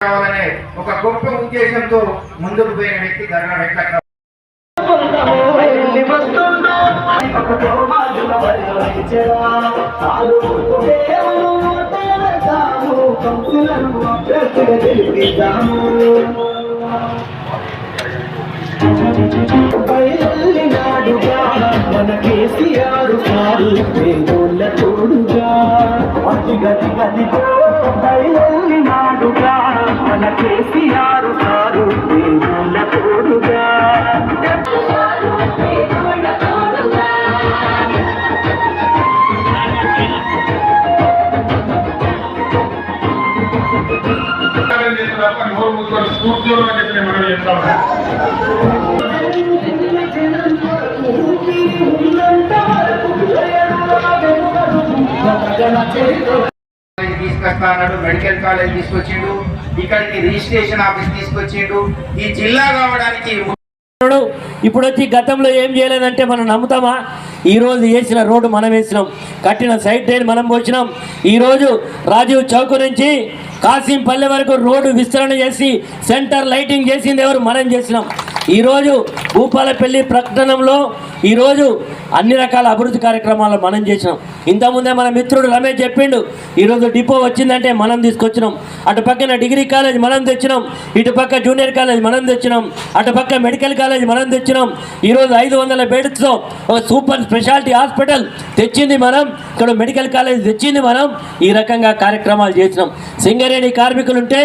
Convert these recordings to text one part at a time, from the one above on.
కావాలనే ఒక గొప్ప ఉద్దేశంతో ముందుకు పోయిన వ్యక్తి చేస్తాము కంసులను అభ్యర్థిగా వెంకట్రావు బయలునాడుగా మన కేసీఆర్ సారు పేదోళ్ళ తోడుగా అతి గది గదితో బయలునాడుగా మన కేసీఆర్ సారు పేదోళ్ళ తోడుగా. తప్ప నోరు మూసుకొని స్ఫూర్తిలో అని చెప్పి నేను మనం చెప్తాను కాలేజ్ తీసుకొస్తా అన్నాడు మెడికల్ కాలేజ్ తీసుకొచ్చిండు ఇక్కడికి రిజిస్ట్రేషన్ ఆఫీస్ తీసుకొచ్చిండు ఈ జిల్లా కావడానికి. ఇప్పుడు వచ్చి గతంలో ఏం చేయలేదంటే మనం నమ్ముతామా ఈ రోజు వేసిన రోడ్డు మనం వేసినాం కట్టిన సైడ్ ట్రైన్ మనం పోసినాం ఈరోజు రాజీవ్ చౌక్ నుంచి కాసింపల్లె వరకు రోడ్డు విస్తరణ చేసి సెంటర్ లైటింగ్ చేసింది ఎవరు? మనం చేసినాం. ఈరోజు భూపాలపల్లి ప్రకటనలో ఈరోజు అన్ని రకాల అభివృద్ధి కార్యక్రమాలు మనం చేసినాం. ఇంతకుముందే మన మిత్రుడు రమేష్ చెప్పిండు ఈరోజు డిపో వచ్చిందంటే మనం తీసుకొచ్చినాం. అటు పక్కన డిగ్రీ కాలేజ్ మనం తెచ్చినాం ఇటు పక్క జూనియర్ కాలేజ్ మనం తెచ్చినాం అటు పక్క మెడికల్ కాలేజ్ మనం తెచ్చినాం. ఈరోజు ఐదు వందల బెడ్స్తో ఒక సూపర్ స్పెషాలిటీ హాస్పిటల్ తెచ్చింది మనం ఇక్కడ మెడికల్ కాలేజ్ తెచ్చింది మనం ఈ రకంగా కార్యక్రమాలు చేసినాం. సింగరేణి కార్మికులు ఉంటే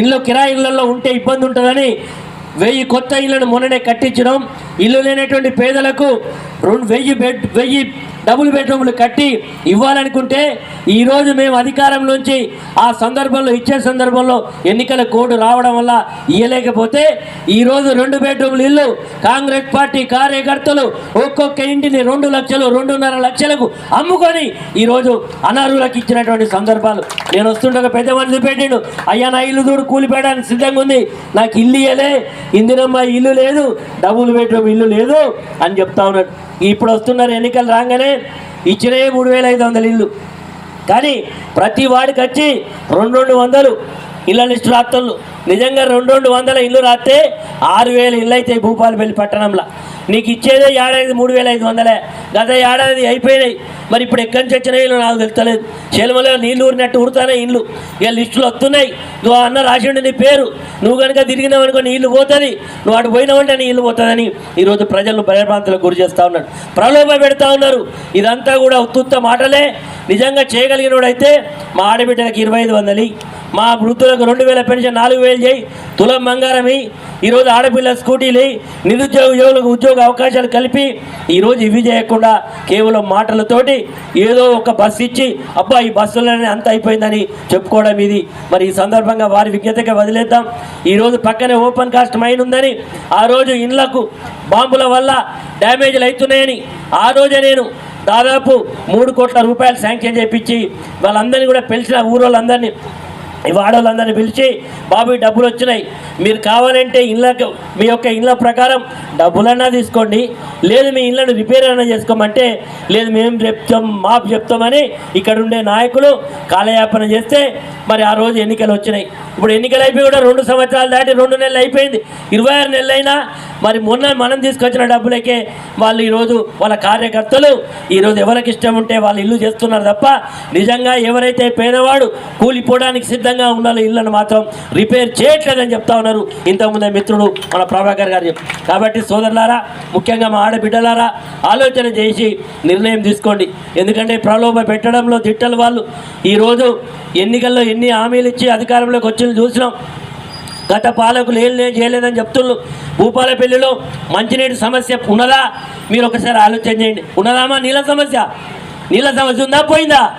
ఇల్లు ఉంటే ఇబ్బంది ఉంటుందని వెయ్యి కొత్త ఇళ్ళను మొన్ననే కట్టించడం ఇల్లు లేనటువంటి పేదలకు రెండు వెయ్యి బెడ్ వెయ్యి డబుల్ బెడ్రూమ్లు కట్టి ఇవ్వాలనుకుంటే ఈరోజు మేము అధికారంలోంచి ఆ సందర్భంలో ఇచ్చే సందర్భంలో ఎన్నికల కోడ్ రావడం వల్ల ఇయ్యలేకపోతే ఈరోజు రెండు బెడ్రూమ్లు ఇల్లు కాంగ్రెస్ పార్టీ కార్యకర్తలు ఒక్కొక్క ఇంటిని రెండు లక్షలు రెండున్నర లక్షలకు అమ్ముకొని ఈరోజు అనర్హులకు ఇచ్చినటువంటి సందర్భాలు. నేను వస్తుండగా పెద్ద మనిషి పెట్టిండు అయ్యా నా ఇల్లు చూడు కూలిపోయడానికి సిద్ధంగా ఉంది నాకు ఇల్లు ఇయ్యలే ఇందిరమ్మ ఇల్లు లేదు డబుల్ బెడ్రూమ్ ఇల్లు లేదు అని చెప్తా ఉన్నాడు. ఇప్పుడు వస్తున్నారు ఎన్నికలు రాగానే ఇచ్చినే మూడు వేల ఐదు వందల ఇల్లు. కానీ ప్రతి వాడికి వచ్చి రెండు రెండు వందలు ఇళ్ళ లిస్టు రాత్రులు. నిజంగా రెండు రెండు వందల ఇల్లు రాస్తే ఆరు వేల ఇల్లు అయితే భూపాలపల్లి పట్టణంలో. నీకు ఇచ్చేదే ఏడాది మూడు వేల ఐదు వందలే. గత ఏడాది అయిపోయినాయి. మరి ఇప్పుడు ఎక్కడి నుంచి వచ్చిన ఇల్లు నాకు తెలుస్తలేదు. చెలమలో నీళ్ళు ఊరినట్టు ఊరుతానే ఇల్లు ఇక లిస్టులు వస్తున్నాయి నువ్వు అన్న రాసిండు నీ పేరు. నువ్వు కనుక తిరిగినావు అనుకో నీళ్ళు పోతుంది. నువ్వు అటు పోయినావంటే నీ ఇల్లు పోతుందని ఈరోజు ప్రజలను భయభ్రాంతులకు గురి చేస్తూ ఉన్నాడు ప్రలోభ పెడతా ఉన్నారు. ఇదంతా కూడా ఉత్తుత్త మాటలే. నిజంగా చేయగలిగినోడైతే మా ఆడబిడ్డలకు ఇరవై ఐదు వందలు మా వృద్ధులకు రెండు వేల పెన్షన్ నాలుగు వేలు చేయి. తులం బంగారం ఈరోజు ఆడపిల్ల స్కూటీలు నిరుద్యోగ యువకులకు ఉద్యోగ అవకాశాలు కలిపి ఈరోజు ఇవి చేయకుండా కేవలం మాటలతోటి ఏదో ఒక బస్సు ఇచ్చి అబ్బా ఈ బస్సులోనే అంత అయిపోయిందని చెప్పుకోవడం ఇది. మరి ఈ సందర్భంగా వారి విజ్ఞతగా వదిలేద్దాం. ఈరోజు పక్కనే ఓపెన్ కాస్ట్ మైన్ ఉందని ఆ రోజు ఇండ్లకు బాంబుల వల్ల డ్యామేజ్లు అవుతున్నాయని ఆ రోజే నేను దాదాపు మూడు కోట్ల రూపాయలు శాంక్షన్ చేయించి వాళ్ళందరినీ కూడా పిలిచిన ఊరోళ్ళందరినీ ఈ వాడోళ్ళందరినీ పిలిచి బాబు డబ్బులు వచ్చినాయి. మీరు కావాలంటే ఇళ్ళకు మీ యొక్క ఇళ్ళ ప్రకారం డబ్బులన్నా తీసుకోండి. లేదు మీ ఇళ్ళను రిపేర్ అయినా చేసుకోమంటే లేదు మేము చెప్తాం మాపు చెప్తామని ఇక్కడ ఉండే నాయకులు కాలయాపన చేస్తే మరి ఆ రోజు ఎన్నికలు వచ్చినాయి. ఇప్పుడు ఎన్నికలు అయిపోయి కూడా రెండు సంవత్సరాలు దాటి రెండు నెలలు అయిపోయింది. ఇరవై ఆరు నెలలైనా మరి మొన్న మనం తీసుకొచ్చిన డబ్బులకే వాళ్ళు ఈరోజు వాళ్ళ కార్యకర్తలు ఈరోజు ఎవరికి ఇష్టం ఉంటే వాళ్ళు ఇల్లు చేస్తున్నారు తప్ప నిజంగా ఎవరైతే పేదవాడు కూలిపోవడానికి సిద్ధంగా ఉండాలో ఇళ్ళను మాత్రం రిపేర్ చేయట్లేదని చెప్తా ఉన్నారు. ఇంతకుముందే మిత్రుడు మన ప్రభాకర్ గారు కాబట్టి సోదరులారా ముఖ్యంగా మా ఆడబిడ్డలారా ఆలోచన చేసి నిర్ణయం తీసుకోండి. ఎందుకంటే ప్రలోభ పెట్టడంలో తిట్టలు వాళ్ళు. ఈరోజు ఎన్నికల్లో ఎన్ని హామీలు ఇచ్చి అధికారంలోకి వచ్చి చూసినాం. గత పాలకులు ఏం చేయలేదని చెప్తున్నారు. భూపాలపల్లిలో మంచినీటి సమస్య ఉన్నదా? మీరు ఒకసారి ఆలోచన చేయండి. ఉన్నదామా? నీళ్ళ సమస్య. నీళ్ళ సమస్య ఉందా? పోయిందా?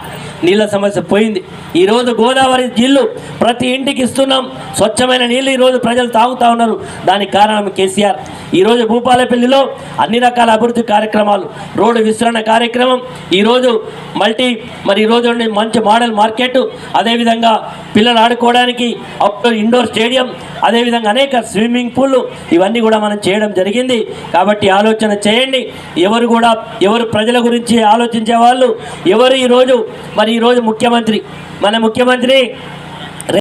నీళ్ళ సమస్య పోయింది. ఈరోజు గోదావరి జిల్లు ప్రతి ఇంటికి ఇస్తున్నాం. స్వచ్ఛమైన నీళ్ళు ఈరోజు ప్రజలు తాగుతూ ఉన్నారు. దానికి కారణం కేసీఆర్. ఈరోజు భూపాలపల్లిలో అన్ని రకాల అభివృద్ధి కార్యక్రమాలు రోడ్డు విస్తరణ కార్యక్రమం ఈరోజు మల్టీ మరి ఈరోజు ఉండే మంచి మోడల్ మార్కెట్ అదేవిధంగా పిల్లలు ఆడుకోవడానికి అవుట్డోర్ ఇండోర్ స్టేడియం అదేవిధంగా అనేక స్విమ్మింగ్ పూల్ ఇవన్నీ కూడా మనం చేయడం జరిగింది. కాబట్టి ఆలోచన చేయండి. ఎవరు కూడా ఎవరు ప్రజల గురించి ఆలోచించే వాళ్ళు ఎవరు ఈరోజు మరి ఈరోజు ముఖ్యమంత్రి మన ముఖ్యమంత్రి